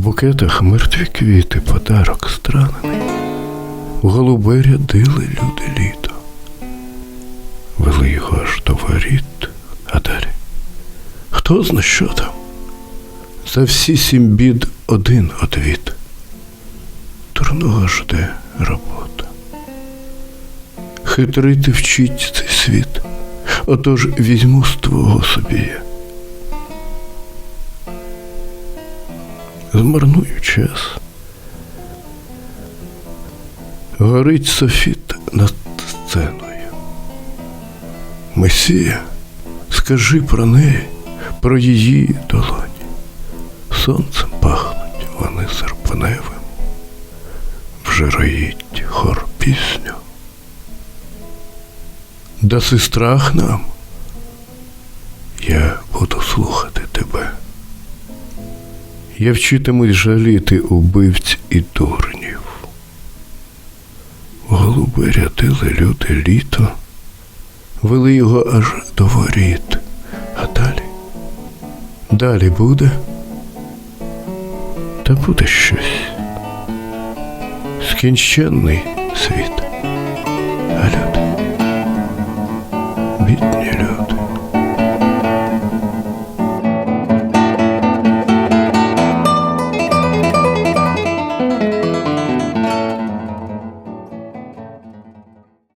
букетах мертві квіти, подарок странений. У голубе рядили люди літо. Вели його аж до воріт, а далі. Хто зна що там? За всі сім бід один одвід. Дурного жде робота. Хитрити вчить цей світ. Отож візьму з твого собі я. Змарную час. Горить софіт над сценою. Месія, скажи про неї, про її долоні. Сонцем пахнуть вони серпневим, вже роїть хор пісню. Даси страх нам, я Я вчитимусь жаліти убивць і дурнів. Голуби рядили люди літо, вели його аж до воріт, а далі, далі буде, та буде щось. Скінченний світ, а люди, бідні люди.